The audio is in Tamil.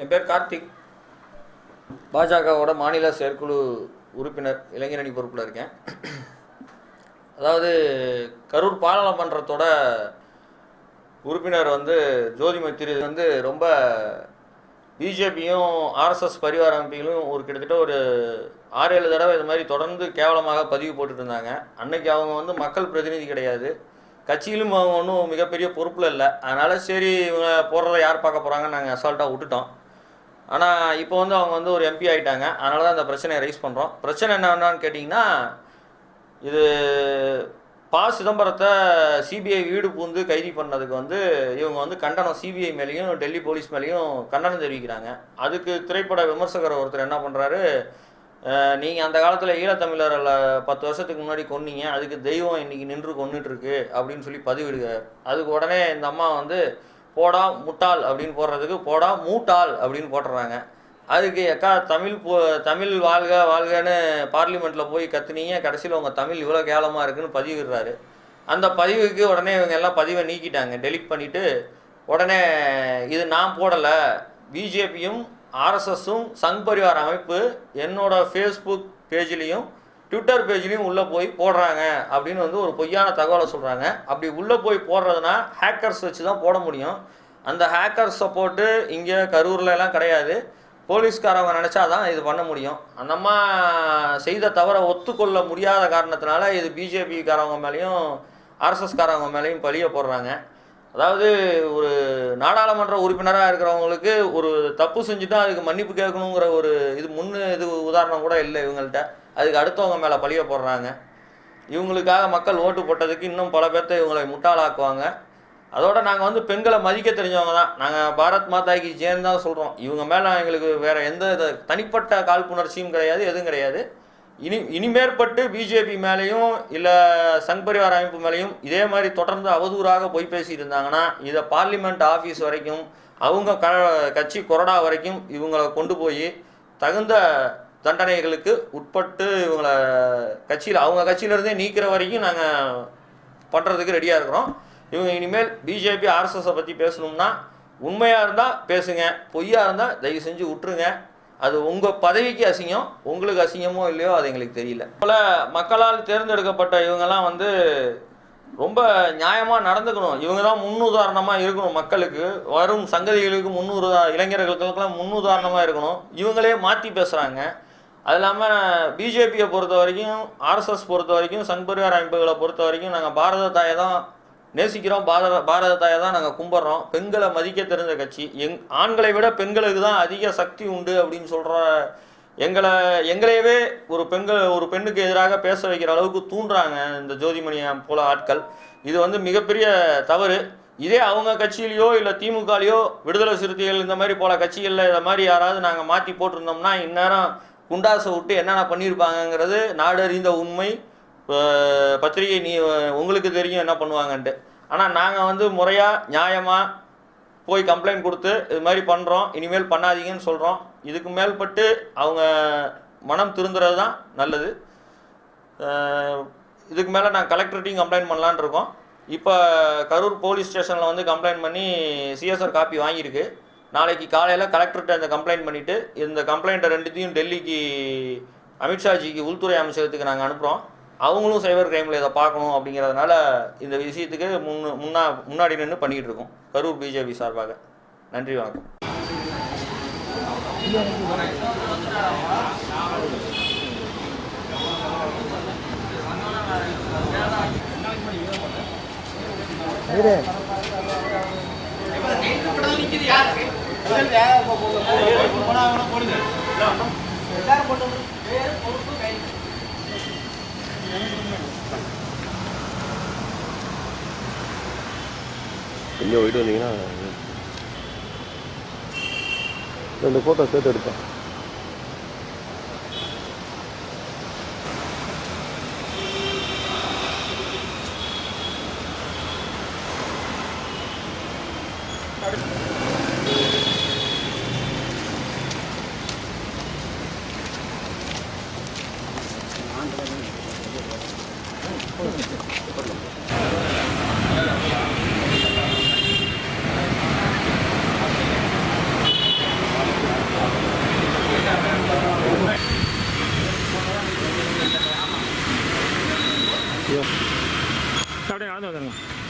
என் பேர் கார்த்திக். பாஜகவோட மாநில செயற்குழு உறுப்பினர் இளைஞரணி பொறுப்பில் இருக்கேன். அதாவது கரூர் பாராளுமன்றத்தோட உறுப்பினர் வந்து ஜோதி திரு வந்து ரொம்ப பிஜேபியும் ஆர்எஸ்எஸ் பரிவார அமைப்புகளும் ஒரு கிட்டத்தட்ட ஒரு ஆறு ஏழு தடவை இது மாதிரி தொடர்ந்து கேவலமாக பதிவு போட்டுட்டு இருந்தாங்க. அன்னைக்கு அவங்க வந்து மக்கள் பிரதிநிதி கிடையாது. கட்சியிலும் அவங்க ஒன்றும் மிகப்பெரிய பொறுப்பில் இல்லை. அதனால் சரி இவங்க போடுறத யார் பார்க்க போகிறாங்கன்னு நாங்கள் அசால்ட்டாக விட்டுட்டோம். ஆனால் இப்போ வந்து அவங்க வந்து ஒரு எம்பி ஆகிட்டாங்க அதனால தான் இந்த பிரச்சனையை ரைஸ் பண்ணுறோம் பிரச்சனை என்னன்னு கேட்டிங்கன்னா இது ப சிதம்பரத்தை சிபிஐ வீடு பூந்து கைது பண்ணதுக்கு வந்து இவங்க வந்து கண்டனம் சிபிஐ மேலேயும் டெல்லி போலீஸ் மேலேயும் கண்டனம் தெரிவிக்கிறாங்க. அதுக்கு திரைப்பட விமர்சகர் ஒருத்தர் என்ன பண்ணுறாரு நீங்கள் அந்த காலத்தில் ஈழத்தமிழரில் பத்து வருஷத்துக்கு முன்னாடி கொன்னீங்க அதுக்கு தெய்வம் இன்றைக்கி நின்று கொண்டுட்டுருக்கு அப்படின்னு சொல்லி பதிவிடுகிறார். அதுக்கு உடனே இந்த அம்மா வந்து போடா முட்டாள் அப்படின்னு போடுறதுக்கு போடா மூட்டாள் அப்படின்னு போட்டுறாங்க. அதுக்கு அக்கா தமிழ் போ தமிழ் வாழ்க வாழ்கன்னு பார்லிமெண்ட்டில் போய் கத்துனீங்க கடைசியில் உங்கள் தமிழ் இவ்வளோ கேவலமாக இருக்குன்னு பதிவிடுறாரு அந்த பதிவுக்கு உடனே இவங்க எல்லாம் பதிவை நீக்கிட்டாங்க டெலிட் பண்ணிவிட்டு உடனே இது நான் போடலை பிஜேபியும் ஆர்எஸ்எஸும் சங் பரிவார் அமைப்பு என்னோட ஃபேஸ்புக் பேஜ்லேயும் ட்விட்டர் பேஜ்லேயும் உள்ளே போய் போடுறாங்க அப்படின்னு வந்து ஒரு பொய்யான தகவலை சொல்கிறாங்க அப்படி உள்ளே போய் போடுறதுனா ஹேக்கர்ஸ் வச்சு தான் போட முடியும். அந்த ஹேக்கர் சப்போர்ட்டு இங்கே கரூர்லலாம் கிடையாது. போலீஸ்காரவங்க நினச்சா தான் இது பண்ண முடியும். நம்ம செய்த தவறை ஒத்துக்கொள்ள முடியாத காரணத்தினால இது பிஜேபிக்காரவங்க மேலேயும் ஆர்எஸ்எஸ்காரவங்க மேலேயும் பழிய போடுறாங்க. அதாவது ஒரு நாடாளுமன்ற உறுப்பினராக இருக்கிறவங்களுக்கு ஒரு தப்பு செஞ்சுட்டா அதுக்கு மன்னிப்பு கேட்கணுங்கிற ஒரு இது முன்னு இது உதாரணம் கூட இல்லை இவங்கள்ட்ட. அதுக்கு அடுத்தவங்க மேலே பழிய போடுறாங்க. இவங்களுக்காக மக்கள் ஓட்டு போட்டதுக்கு இன்னும் பல பேர்த்த இவங்களை முட்டாளாக்குவாங்க. அதோட நாங்கள் வந்து பெண்களை மதிக்க தெரிஞ்சவங்க தான். நாங்கள் பாரத் மாதாக்கு ஜேன் தான் சொல்கிறோம் இவங்க மேலே எங்களுக்கு வேறு எந்த தனிப்பட்ட காழ்ப்புணர்ச்சியும் கிடையாது எதுவும் கிடையாது. இனி இனிமேற்பட்டு பிஜேபி மேலேயும் இல்லை சங் பரிவார அமைப்பு மேலேயும் இதே மாதிரி தொடர்ந்து அவதூறாக போய் பேசிட்டு இருந்தாங்கன்னா இதை பார்லிமெண்ட் ஆஃபீஸ் வரைக்கும் அவங்க க கட்சி கொறடா வரைக்கும் இவங்களை கொண்டு போய் தகுந்த தண்டனைகளுக்கு உட்பட்டு இவங்களை கட்சியில் அவங்க கட்சியிலேருந்தே நீக்கிற வரைக்கும் நாங்கள் பண்ணுறதுக்கு ரெடியாக இருக்கிறோம். இவங்க இனிமேல் பிஜேபி ஆர்எஸ்எஸை பற்றி பேசணும்னா உண்மையாக இருந்தால் பேசுங்க பொய்யாக இருந்தால் தயவு செஞ்சு விட்டுருங்க அது உங்கள் பதவிக்கு அசிங்கம் உங்களுக்கு அசிங்கமோ இல்லையோ அது எங்களுக்கு தெரியல. போல மக்களால் தேர்ந்தெடுக்கப்பட்ட இவங்கெல்லாம் வந்து ரொம்ப நியாயமாக நடந்துக்கணும். இவங்க தான் முன்னுதாரணமாக இருக்கணும் மக்களுக்கு. வரும் சங்கதிகளுக்கு முன்னூறு இளைஞர்களுக்கெல்லாம் முன்னுதாரணமாக இருக்கணும். இவங்களே மாற்றி பேசுகிறாங்க அது இல்லாமல் பிஜேபியை பொறுத்த வரைக்கும் ஆர்எஸ்எஸ் பொறுத்த வரைக்கும் சங் பரிவார அமைப்புகளை பொறுத்த வரைக்கும் நாங்கள் பாரத தாயை தான் நேசிக்கிறோம். பாரத பாரத தாயை தான் நாங்கள் கும்பிட்றோம். பெண்களை மதிக்க தெரிஞ்ச கட்சி. எங் ஆண்களை விட பெண்களுக்கு தான் அதிக சக்தி உண்டு அப்படின்னு சொல்கிற எங்களை எங்களையவே ஒரு பெண்கள் ஒரு பெண்ணுக்கு எதிராக பேச வைக்கிற அளவுக்கு தூண்டுறாங்க இந்த ஜோதிமணியை போல ஆட்கள். இது வந்து மிகப்பெரிய தவறு. இதே அவங்க கட்சியிலையோ இல்லை திமுகலையோ விடுதலை சிறுத்தைகள் இந்த மாதிரி போல கட்சிகளில் இதை மாதிரி யாராவது நாங்கள் மாற்றி போட்டிருந்தோம்னா இந்நேரம் குண்டாசை விட்டு என்னென்ன பண்ணியிருப்பாங்கங்கிறது நாடறிந்த உண்மை. இப்போ பத்திரிகை நீ உங்களுக்கு தெரியும் என்ன பண்ணுவாங்கன்ட்டு. ஆனால் நாங்கள் வந்து முறையாக நியாயமாக போய் கம்ப்ளைண்ட் கொடுத்து இது மாதிரி பண்ணுறோம் இனிமேல் பண்ணாதீங்கன்னு சொல்கிறோம் இதுக்கு மேல்பட்டு அவங்க மனம் திருந்துறது தான் நல்லது. இதுக்கு மேலே நான் கலெக்டர்கிட்டையும் கம்ப்ளைண்ட் பண்ணலான்னு இருக்கோம். இப்போ கரூர் போலீஸ் ஸ்டேஷனில் வந்து கம்ப்ளைண்ட் பண்ணி சிஎஸ்ஆர் காப்பி வாங்கியிருக்கு. நாளைக்கு காலையில் கலெக்டர்கிட்ட இந்த கம்ப்ளைண்ட் பண்ணிவிட்டு இந்த கம்ப்ளைண்ட்டை ரெண்டுத்தையும் டெல்லிக்கு அமித்ஷாஜிக்கு உள்துறை அமைச்சகத்துக்கு நாங்கள் அனுப்புகிறோம் அவங்களும் சைபர் கிரைமில் இதை பார்க்கணும் அப்படிங்கிறதுனால இந்த விஷயத்துக்கு முன்னு முன்னா முன்னாடி நின்று பண்ணிக்கிட்டு இருக்கோம். கரூர் பிஜேபி சார்பாக. நன்றி வணக்கம். இங்கே போயிட்டு வந்தீங்கன்னா ரெண்டு ஃபோட்டோ சேர்த்து எடுப்பேன் Thank you. அப்படியே நடந்து வந்துடுங்க